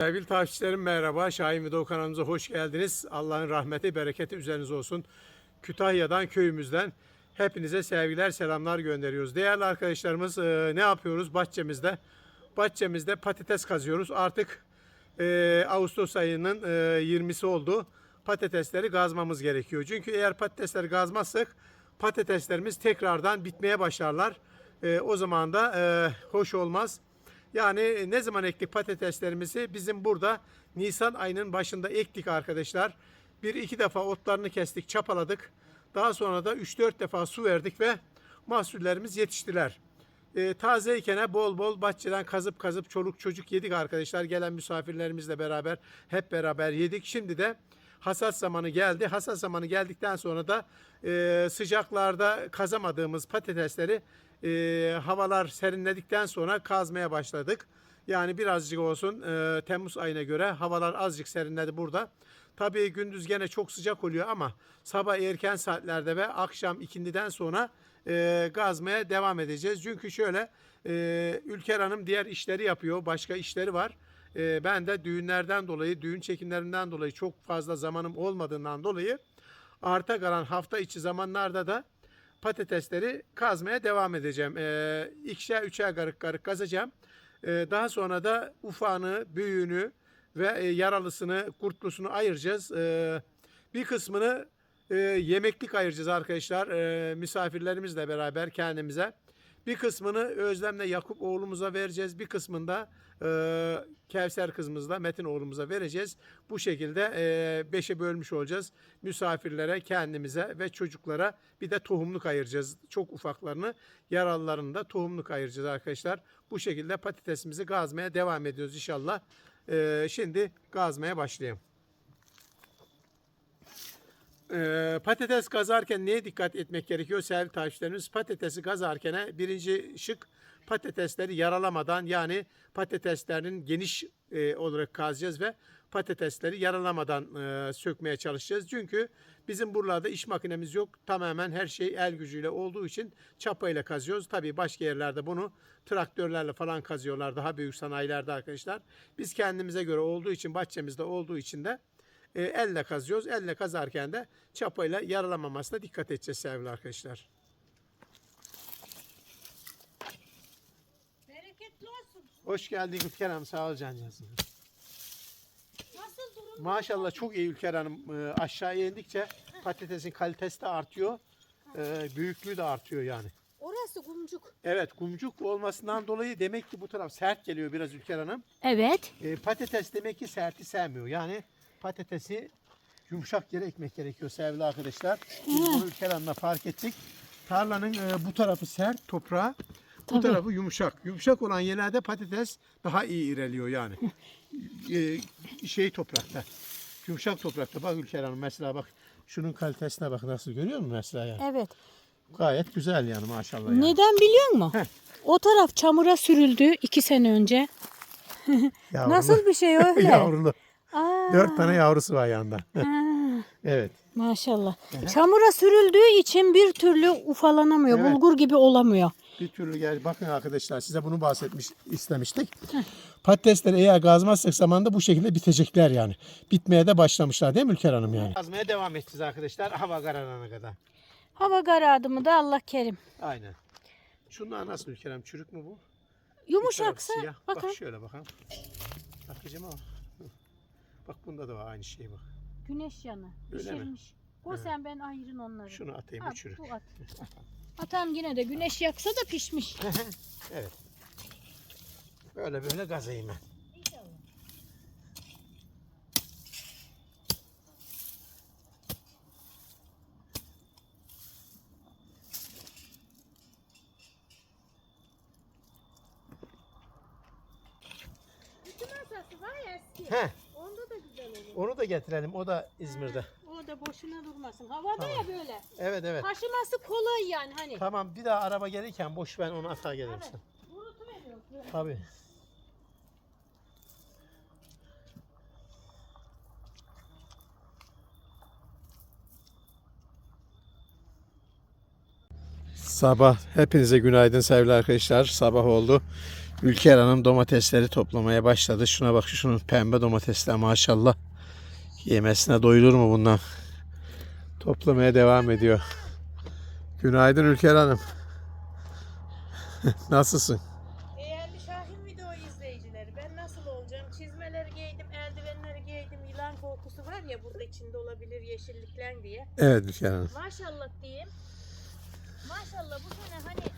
Sevgili takipçilerim merhaba. Şahin Video kanalımıza hoş geldiniz. Allah'ın rahmeti, bereketi üzerinize olsun. Kütahya'dan, köyümüzden hepinize sevgiler, selamlar gönderiyoruz. Değerli arkadaşlarımız e, ne yapıyoruz bahçemizde? Bahçemizde patates kazıyoruz. Artık e, Ağustos ayının e, 20'si oldu. Patatesleri gazmamız gerekiyor. Çünkü eğer patatesleri gazmazsak patateslerimiz tekrardan bitmeye başlarlar. E, o zaman da e, hoş olmaz. Yani ne zaman ektik patateslerimizi? Bizim burada Nisan ayının başında ektik arkadaşlar. Bir iki defa otlarını kestik, çapaladık. Daha sonra da 3-4 defa su verdik ve mahsullerimiz yetiştiler. E, tazeyken bol bol bahçeden kazıp kazıp çoluk çocuk yedik arkadaşlar. Gelen misafirlerimizle beraber hep beraber yedik. Şimdi de hasat zamanı geldi. Hasat zamanı geldikten sonra da e, sıcaklarda kazamadığımız patatesleri e, havalar serinledikten sonra kazmaya başladık. Yani birazcık olsun e, Temmuz ayına göre havalar azıcık serinledi burada. Tabii gündüz gene çok sıcak oluyor ama sabah erken saatlerde ve akşam ikindiden sonra e, gazmaya devam edeceğiz. Çünkü şöyle e, Ülker Hanım diğer işleri yapıyor, başka işleri var. E, ben de düğünlerden dolayı, düğün çekimlerinden dolayı çok fazla zamanım olmadığından dolayı arta kalan hafta içi zamanlarda da patatesleri kazmaya devam edeceğim. E, ikişer üçer garık garık kazacağım. E, daha sonra da ufağını, büyüğünü ve e, yaralısını, kurtlusunu ayıracağız. E, bir kısmını e, yemeklik ayıracağız arkadaşlar. E, misafirlerimizle beraber kendimize. Bir kısmını Özlem'le Yakup oğlumuza vereceğiz. Bir kısmında e, Kevser kızımızla Metin oğlumuza vereceğiz. Bu şekilde e, beşe bölmüş olacağız. Misafirlere, kendimize ve çocuklara bir de tohumluk ayıracağız. Çok ufaklarını, yaralılarını da tohumluk ayıracağız arkadaşlar. Bu şekilde patatesimizi gazmaya devam ediyoruz inşallah. E, şimdi gazmaya başlayalım. Ee, patates gazarken neye dikkat etmek gerekiyor sevgili takipçilerimiz? Patatesi gazarken birinci şık patatesleri yaralamadan yani patateslerin geniş e, olarak kazacağız ve patatesleri yaralamadan e, sökmeye çalışacağız. Çünkü bizim buralarda iş makinemiz yok. Tamamen her şey el gücüyle olduğu için çapayla kazıyoruz. Tabii başka yerlerde bunu traktörlerle falan kazıyorlar. Daha büyük sanayilerde arkadaşlar. Biz kendimize göre olduğu için bahçemizde olduğu için de e, elle kazıyoruz. Elle kazarken de çapayla yaralamamasına dikkat edeceğiz sevgili arkadaşlar. Bereketli olsun. Hoş geldin Ülker Hanım. Sağ ol. Nasıl durum? Maşallah çok iyi Ülker Hanım. E, aşağıya indikçe patatesin kalitesi de artıyor. E, büyüklüğü de artıyor yani. Orası kumcuk. Evet kumcuk olmasından dolayı demek ki bu taraf sert geliyor biraz Ülker Hanım. Evet. E, patates demek ki serti sevmiyor. Yani patatesi yumuşak yere ekmek gerekiyor sevgili arkadaşlar. Biz bunu Ülker Hanım'la fark ettik. Tarlanın e, bu tarafı sert toprağı, bu Tabii. tarafı yumuşak. Yumuşak olan yerlerde patates daha iyi ilerliyor yani. E, şey toprakta. Yumuşak toprakta. Bak Ülker Hanım mesela bak şunun kalitesine bak nasıl görüyor musun mesela yani. Evet. Gayet güzel yani maşallah. Yani. Neden biliyor musun? Heh. O taraf çamura sürüldü iki sene önce. Yavrulu. Nasıl bir şey öyle? Yavrulu. Aa, Dört tane yavrusu var yanında. ha, evet. maşallah. Çamura sürüldüğü için bir türlü ufalanamıyor. Evet. Bulgur gibi olamıyor. Bir türlü gel bakın arkadaşlar size bunu bahsetmiş istemiştik. Patatesleri eğer gazmazsak zamanda bu şekilde bitecekler yani. Bitmeye de başlamışlar değil mi Ülker Hanım yani? Gazmaya devam edeceğiz arkadaşlar hava kararana kadar. Hava karardı mı da Allah kerim. Aynen. Şunlar nasıl Ülker Hanım çürük mü bu? Yumuşaksa bakın. Bak şöyle bakalım. Bakacağım ama. Bak bunda da var aynı şey bak. Güneş yanı. Öyle mi? Pişirmiş. O sen ben ayırın onları. Şunu atayım At, bu çürük. bu at. Atan yine de güneş yaksa da pişmiş. evet. Böyle böyle gazayım ben. Bütün masası var ya eski. Heh, Onda da güzel olur. onu da getirelim. O da İzmir'de. O da boşuna durmasın. Havada Tamam. ya böyle. Evet evet. Taşıması kolay yani hani. Tamam bir daha araba gelirken boş ben onu atar gelirim Evet. sen. Unutuveriyoruz böyle. Tabii. Sabah hepinize günaydın sevgili arkadaşlar. Sabah oldu. Ülker Hanım domatesleri toplamaya başladı. Şuna bak şunun pembe domatesler maşallah. Yemesine doyulur mu bundan? Toplamaya devam ediyor. Günaydın Ülker Hanım. Nasılsın? Değerli Şahin video izleyicileri ben nasıl olacağım? Çizmeleri giydim, eldivenleri giydim. Yılan korkusu var ya burada içinde olabilir yeşillikler diye. Evet Ülker Hanım. Maşallah diyeyim. Maşallah bu sene hani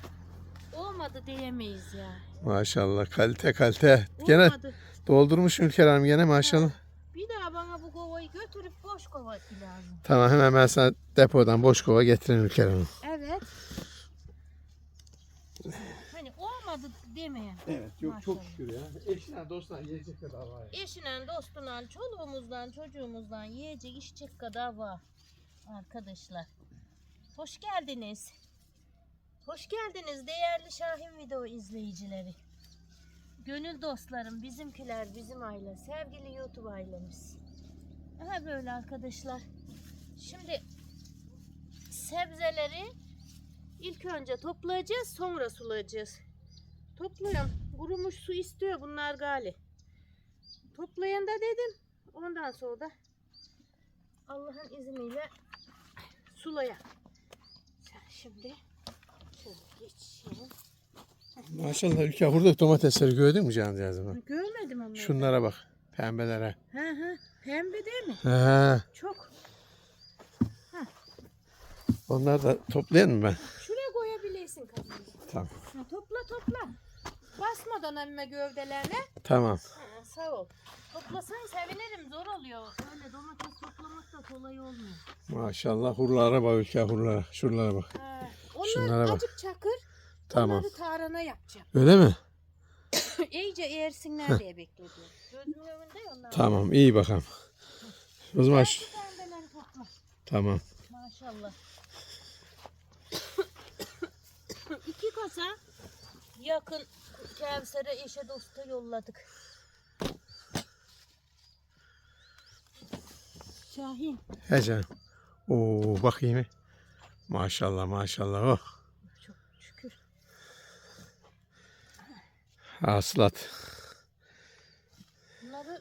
olmadı diyemeyiz ya. Maşallah kalite kalite. Gene Olmadı. doldurmuş Ülker Hanım gene maşallah. Bir daha bana bu kovayı götürüp boş kova lazım. Tamam hemen ben sana depodan boş kova getirin Ülker Hanım. Evet. Hani olmadı demeyen. Evet yok, çok şükür ya. Eşine dostuna yiyecek kadar var. Eşinden, dostundan, çoluğumuzdan, çocuğumuzdan yiyecek, içecek kadar var. Arkadaşlar. Hoş geldiniz. Hoş geldiniz değerli Şahin Video izleyicileri. Gönül dostlarım, bizimkiler, bizim aile, sevgili YouTube ailemiz. Aha böyle arkadaşlar. Şimdi sebzeleri ilk önce toplayacağız, sonra sulayacağız. Topluyorum. Kurumuş su istiyor bunlar gali. Toplayan da dedim. Ondan sonra da Allah'ın izniyle sulaya. Şimdi şöyle geçeyim. Maşallah Ülker burada domatesleri gördün mü canım Görmedim ama. Şunlara bak. Pembelere. Hı hı. Pembe değil mi? He. Çok. Onları da toplayalım mı ben? Şuraya koyabilirsin kafamda. Tamam. Ha, topla topla. Basmadan emme gövdelerine. Tamam. Ha, sağ ol. Toplasan sevinirim. Zor oluyor. Öyle domates toplamak da kolay olmuyor. Maşallah hurlara bak Ülker hurlara. Şuralara bak. Ha, onlar Şunlara bak. acık çakır. Tamam. Onları tarhana yapacağım. Öyle mi? İyice eğersinler diye bekliyorum. Gözümün önünde ya onlar. Tamam iyi bakalım. O zaman şu- topla. tamam. Maşallah. İki kasa yakın Kevser'e eşe dosta yolladık. Şahin. He canım. Oo bir. Maşallah maşallah. Oh. Çok şükür. Hasılat. Bunları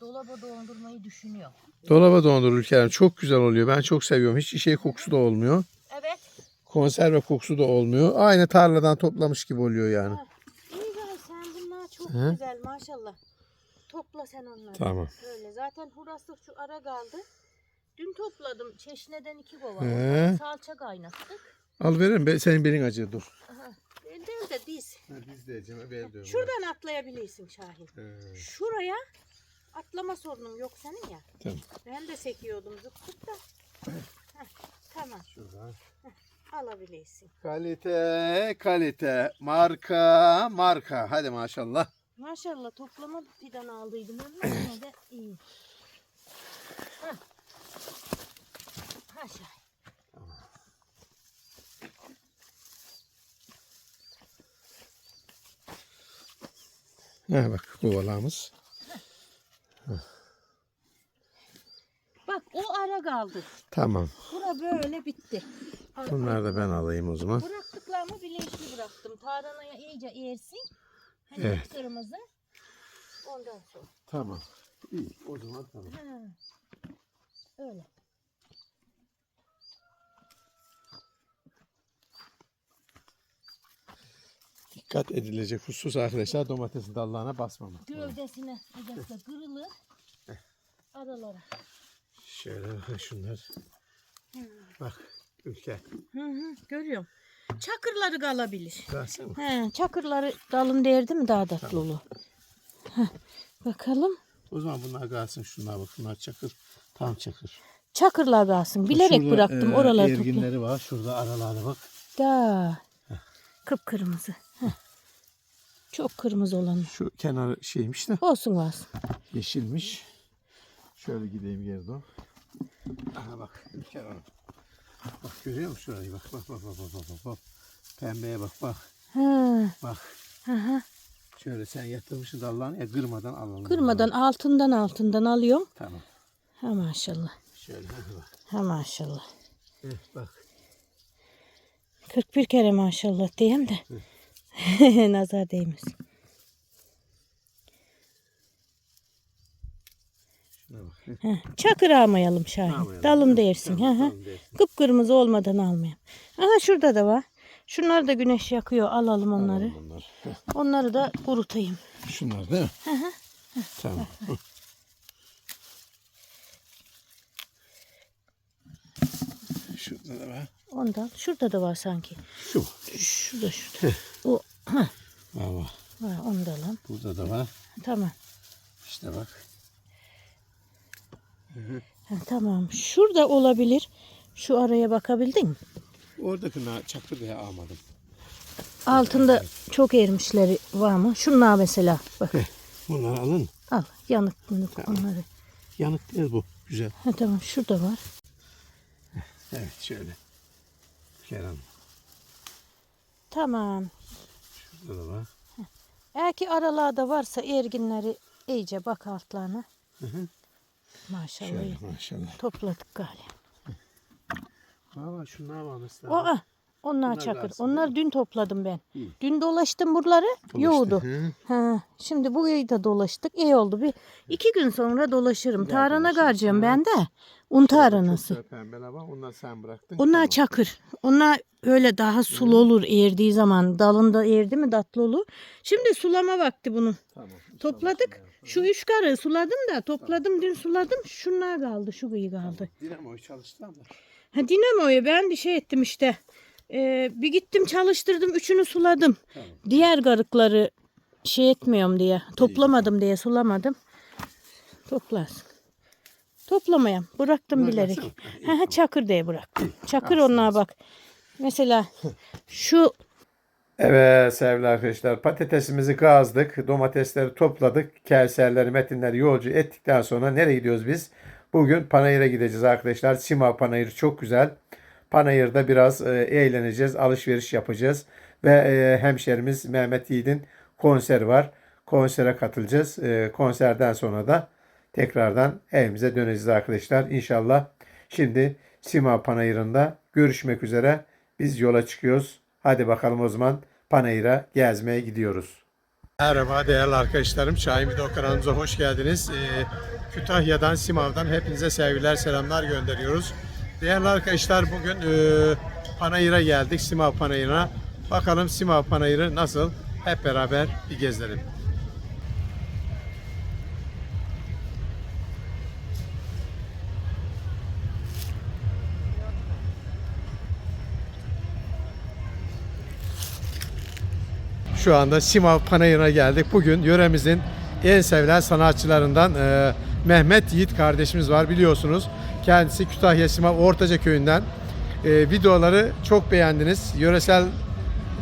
dolaba dondurmayı düşünüyor. Dolaba dondurur Ülker Çok güzel oluyor. Ben çok seviyorum. Hiç şey kokusu da olmuyor. Evet. Konserve kokusu da olmuyor. Aynı tarladan toplamış gibi oluyor yani. Ha, İyi gel sen bunlar çok Hı? güzel maşallah. Topla sen onları. Tamam. Öyle zaten huraslık şu ara kaldı. Dün topladım çeşneden iki kova. He. Salça kaynattık. Al verin. Ben, senin belin acıyor dur. Aha. Değil değil de diz. Biz de Ecem'e bel diyorum. Şuradan atlayabilirsin Şahin. Şuraya atlama sorunun yok senin ya. Tamam. Ben de sekiyordum zıp zıp da. Heh, tamam Şuradan. alabilirsin. Kalite, kalite, marka, marka. Hadi maşallah. Maşallah toplama fidan aldıydım ama yine de iyi. Hah. Ha Ha bak kovalarımız. Bak o ara kaldı. Tamam. Bura böyle bitti. Ara- Bunları da ben alayım o zaman. Bıraktıklarımı bilinçli bıraktım. Tarhanaya iyice ersin. Hani Evet. kırmızı. Ondan sonra. Tamam. İyi o zaman tamam. Ha. Öyle. Dikkat edilecek husus arkadaşlar domatesin dallarına basmamak. Gövdesine özellikle kırılır. Aralara. Şöyle bakın şunlar. Bak ülke. Hı hı, görüyorum. Çakırları kalabilir. Versene. He, çakırları dalın değerdi mi daha olur. Heh, bakalım. O zaman bunlar kalsın şunlar bak. Bunlar çakır. Tam çakır. Çakırlar kalsın. Bilerek Şurada, bıraktım e, oraları topla. Erginleri var. Şurada aralarda bak. Da. Kıpkırmızı. Çok kırmızı olan. Şu kenarı şeymiş de Olsun varsın. yeşilmiş. Şöyle gideyim geri doğru. Aha bak Ülker Hanım. Bak görüyor musun şurayı bak bak bak bak bak bak bak. Pembeye bak bak Ha. bak. Aha. Şöyle sen yatırmışsın dallarını ya kırmadan alalım. Kırmadan altından altından alıyorum. Tamam. Ha maşallah. Şöyle hadi bak. Ha maşallah. Heh, bak. 41 kere maşallah diyeyim de. Nazar değmesin. Heh, çakır almayalım Şahin. Almayalım. Dalın değersin. Dalın, dalın değersin. Kıpkırmızı olmadan almayalım. Aha şurada da var. Şunlar da güneş yakıyor. Alalım onları. Alalım onları da kurutayım. Şunlar değil mi? tamam. Şurada da var. Ondan. Şurada da var sanki. Şu. Şurada şurada. o ha Var var. var onu da alalım. Burada da var. Tamam. İşte bak. Ha, tamam. Şurada olabilir. Şu araya bakabildin mi? Oradaki na çakır diye almadım. Altında çok ermişleri var mı? Şunlar mesela. Bak Bunları alın. al. Yanık yanık onları. Yanık değil bu. Güzel. Ha, tamam şurada var. Evet şöyle. Kerem. Tamam. Şurada da var. Eğer ki aralarda varsa erginleri iyice bak altlarına. Maşallah. Şöyle maşallah. Topladık galiba. Valla şunlar var mesela. Aa, onlar Bunlar çakır. kalsın, Onlar dün topladım ben. Dün dolaştım buraları. Yoğdu. Hı. Ha, şimdi bu ayı da dolaştık. İyi oldu. Bir iki gün sonra dolaşırım. Tarhana dolaşırsın, garcığım ben de. Un tarhanası. Pembeler var. Onları sen bıraktın. Onlar Tamam. çakır. Onlar öyle daha sulu olur erdiği zaman. Dalında erdi mi tatlı olur. Şimdi sulama vakti bunun. Tamam. Topladık. Şu üç karı suladım da topladım dün suladım. Şunlar kaldı. Şu kıyı kaldı. Dinamoyu çalıştı ama. Ha, dinamoyu ben bir şey ettim işte. Ee, bir gittim çalıştırdım. Üçünü suladım. Tamam. Diğer garıkları şey etmiyorum diye. Toplamadım diye sulamadım. Toplarsın. Toplamayam. Bıraktım Bunlar bilerek. Ha, çakır diye bıraktım. Çakır Kalsın, onlar bak. Mesela şu Evet sevgili arkadaşlar patatesimizi gazdık, domatesleri topladık, kelserleri, metinleri yolcu ettikten sonra nereye gidiyoruz biz? Bugün Panayır'a gideceğiz arkadaşlar. Sima Panayır çok güzel. Panayır'da biraz e, eğleneceğiz, alışveriş yapacağız. Ve e, hemşerimiz Mehmet Yiğit'in konseri var. Konsere katılacağız. E, konserden sonra da tekrardan evimize döneceğiz arkadaşlar. İnşallah şimdi Sima Panayır'ında görüşmek üzere. Biz yola çıkıyoruz. Hadi bakalım o zaman Panayır'a gezmeye gidiyoruz. Merhaba değerli arkadaşlarım. Şahin Video kanalımıza hoş geldiniz. Ee, Kütahya'dan, Simav'dan hepinize sevgiler, selamlar gönderiyoruz. Değerli arkadaşlar bugün e, Panayır'a geldik. Simav Panayır'a. Bakalım Simav Panayır'ı nasıl? Hep beraber bir gezelim. Şu anda Simav Panayır'a geldik. Bugün yöremizin en sevilen sanatçılarından e, Mehmet Yiğit kardeşimiz var biliyorsunuz. Kendisi Kütahya Simav Ortaca köyünden. E, videoları çok beğendiniz. Yöresel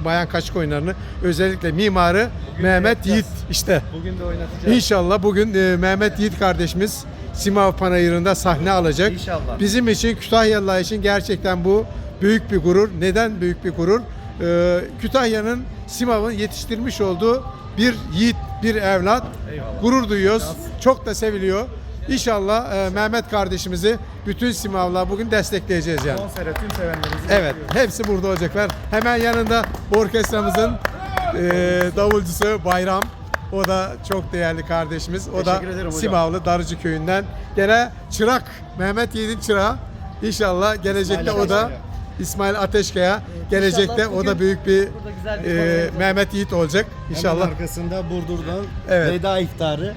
bayan kaçık oyunlarını özellikle mimarı Mehmet Yiğit işte. Bugün de oynatacağız. İnşallah bugün e, Mehmet Yiğit kardeşimiz Simav Panayırı'nda sahne alacak. İnşallah. Bizim için Kütahyalılar için gerçekten bu büyük bir gurur. Neden büyük bir gurur? Ee, Kütahya'nın Simav'ın yetiştirmiş olduğu bir yiğit, bir evlat. Eyvallah. Gurur duyuyoruz. Çok da seviliyor. İnşallah e, Mehmet kardeşimizi bütün Simav'la bugün destekleyeceğiz yani. Konsere tüm sevenlerimizi Evet, bekliyoruz. hepsi burada olacaklar. Hemen yanında orkestramızın e, davulcusu Bayram. O da çok değerli kardeşimiz. O da. Simavlı Darıcı köyünden. Gene Çırak, Mehmet Yiğit'in çırağı. İnşallah gelecekte o da. İsmail Ateşkaya. Gelecekte İnşallah o da büyük bir bir e. Mehmet Yiğit olacak. Hemen İnşallah. arkasında Burdur'dan Evet. veda iftarı.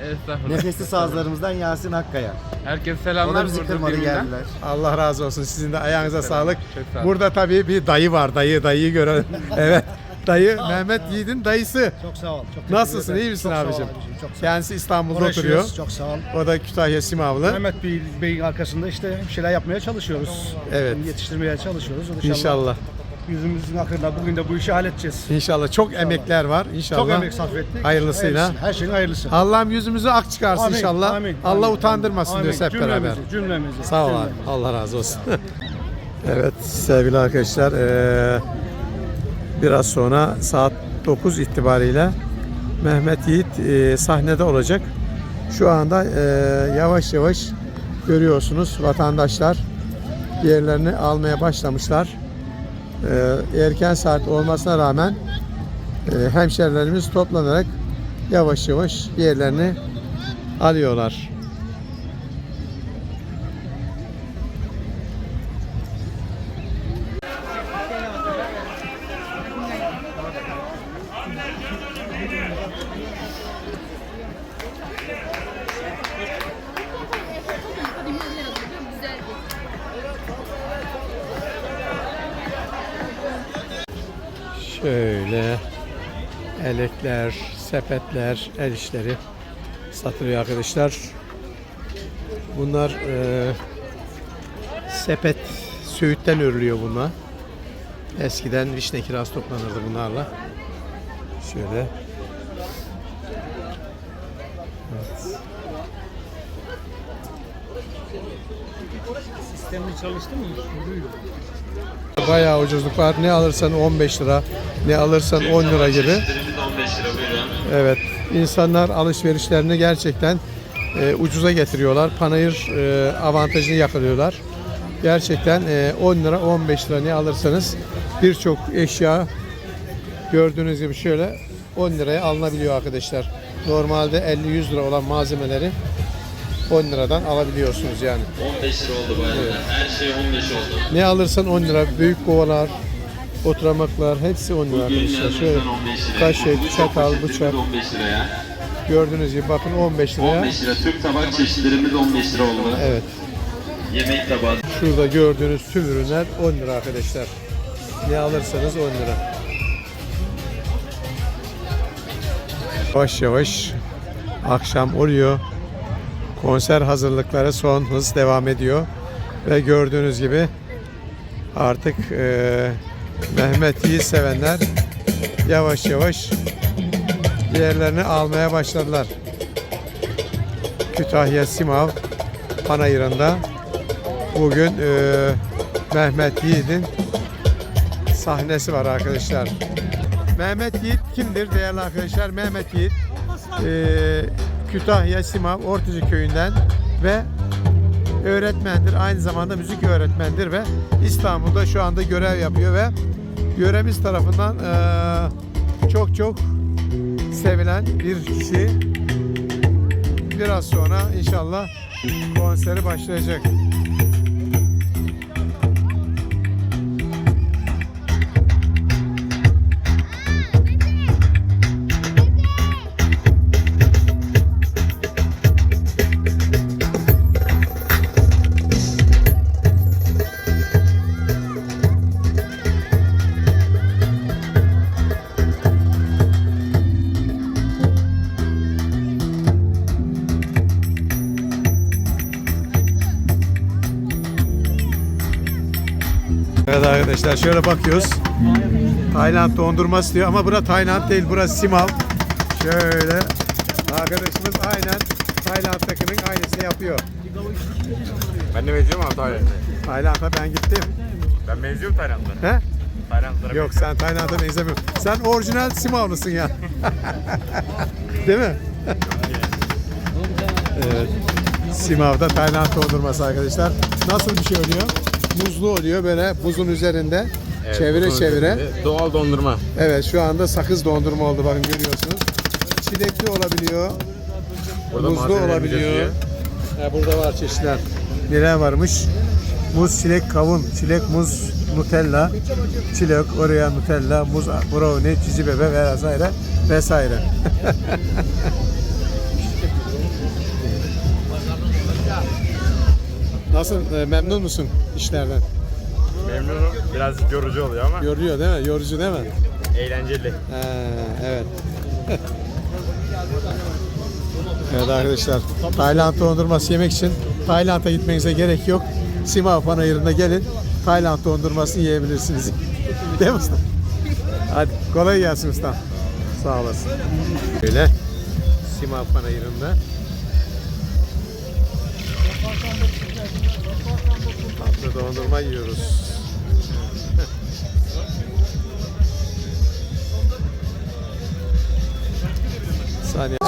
Nefesli sazlarımızdan Yasin Akkaya. Herkese selamlar. Bizi kırmadı geldiler. Allah razı olsun. Sizin de ayağınıza sağlık. Çok sağ. Burada tabii bir dayı var. Dayı, dayıyı görelim. evet. Dayı, Mehmet Yiğit'in dayısı. Çok sağ ol. Çok Nasılsın? iyi misin çok Sağ ol abicim? abicim? Çok sağ ol. Kendisi İstanbul'da oturuyor. Çok sağ ol. O da Kütahya Simavlı. Mehmet Bey, Bey'in arkasında işte bir şeyler yapmaya çalışıyoruz. Evet. Yetiştirmeye çalışıyoruz. İnşallah. İnşallah. Yüzümüzün akırında bugün de bu işi halledeceğiz. İnşallah. Çok emekler var. İnşallah. Çok emek sarf ettik. Hayırlısıyla. Hayırlısı, Her şeyin hayırlısı. Allah'ım yüzümüzü ak çıkarsın Amin, inşallah. amin, Allah amin, utandırmasın amin. diyoruz hep Cümlemizi, beraber. Cümlemizi. Sağ ol cümlemizi. Allah razı olsun. evet sevgili arkadaşlar eee, biraz sonra saat 9 itibariyle Mehmet Yiğit eee, sahnede olacak. Şu anda eee, yavaş yavaş görüyorsunuz vatandaşlar yerlerini almaya başlamışlar. Eee, erken saat olmasına rağmen eee, hemşerilerimiz toplanarak yavaş yavaş yerlerini alıyorlar. Elekler, sepetler, el işleri satılıyor arkadaşlar. Bunlar e, sepet söğütten örülüyor bunlar. Eskiden vişne kiraz toplanırdı bunlarla. Şöyle. Sistemli çalıştı mı? Bayağı ucuzluk var. Ne alırsan 15 lira, ne alırsan 10 lira gibi. 15 lira. Evet, insanlar alışverişlerini gerçekten e, ucuza getiriyorlar. Panayır e, avantajını yakalıyorlar. Gerçekten e, 10 lira, 15 lira ne alırsanız birçok eşya gördüğünüz gibi şöyle 10 liraya alınabiliyor arkadaşlar. Normalde 50-100 lira olan malzemeleri 10 liradan alabiliyorsunuz yani. 15 lira oldu bayağı. Her şey 15 oldu. Ne alırsan 10 lira. Büyük kovalar, oturamaklar hepsi 10 lira arkadaşlar. Şöyle yanımızdan 15 lira. kaşık, Bu çatal, bıçak 15 liraya. gördüğünüz gibi bakın 15 liraya. 15 lira. Türk tabak çeşitlerimiz 15 lira oldu. Evet. Yemek tabağı. Şurada gördüğünüz tüm ürünler 10 lira arkadaşlar. Ne alırsanız 10 lira. Yavaş yavaş akşam oluyor. Konser hazırlıkları son hız devam ediyor. Ve gördüğünüz gibi artık eee Mehmet Yiğit sevenler yavaş yavaş yerlerini almaya başladılar. Kütahya Simav Panayırı'nda Bugün eee, Mehmet Yiğit'in sahnesi var arkadaşlar. Mehmet Yiğit kimdir değerli arkadaşlar? Mehmet Yiğit eee, Kütahya Simav Ortucu köyünden ve öğretmendir. Aynı zamanda müzik öğretmendir ve İstanbul'da şu anda görev yapıyor ve yöremiz tarafından eee, çok çok sevilen bir kişi. Biraz sonra inşallah konseri başlayacak. Arkadaşlar şöyle bakıyoruz. Tayland dondurması diyor ama bura Tayland değil burası Simav. Şöyle arkadaşımız aynen Tayland'dakinin aynısını yapıyor. Ben de benziyorum abi Tayland'a. Tayland'a ben gittim. Ben benziyorum Tayland'a. He? Taylandlara Yok sen Tayland'a benzemiyorsun. Sen orijinal Simavlısın ya. Değil mi? evet. Simav'da Tayland dondurması arkadaşlar. Nasıl bir şey oluyor? Muzlu oluyor böyle buzun üzerinde. Evet, çevire bu çevire. sonuçta Doğal dondurma. Evet şu anda sakız dondurma oldu bakın görüyorsunuz. Çilekli olabiliyor. Burada Muzlu olabiliyor. Ha, burada var çeşitler. Neler varmış? Muz, çilek, kavun, çilek, muz, nutella, çilek, oraya nutella, muz, brownie, cici bebe vesaire vesaire. Nasıl e, memnun musun işlerden? Memnunum. Biraz yorucu oluyor ama Yoruyor değil mi? Yorucu değil mi? eğlenceli. Ha, evet. evet arkadaşlar. Tayland dondurması yemek için Tayland'a gitmenize gerek yok. Sima Panayırı'na gelin. Tayland dondurmasını yiyebilirsiniz. Değil mi usta? Hadi kolay gelsin usta. Sağ olasın. Böyle Sima Panayırı'nda tatlı dondurma yiyoruz. saniye.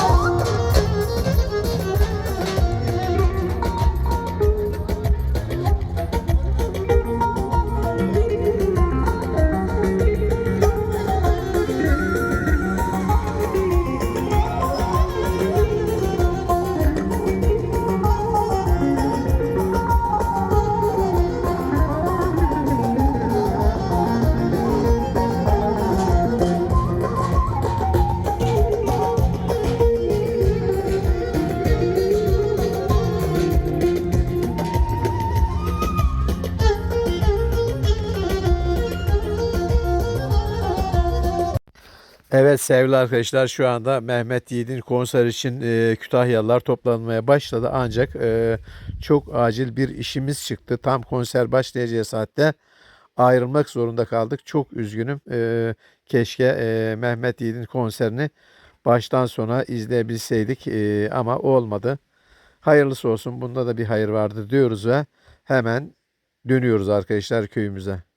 Evet sevgili arkadaşlar şu anda Mehmet Yiğit'in konser için e, Kütahyalılar toplanmaya başladı. Ancak e, çok acil bir işimiz çıktı. Tam konser başlayacağı saatte ayrılmak zorunda kaldık. Çok üzgünüm. E, keşke e, Mehmet Yiğit'in konserini baştan sona izleyebilseydik e, ama olmadı. Hayırlısı olsun. Bunda da bir hayır vardır diyoruz ve hemen dönüyoruz arkadaşlar köyümüze.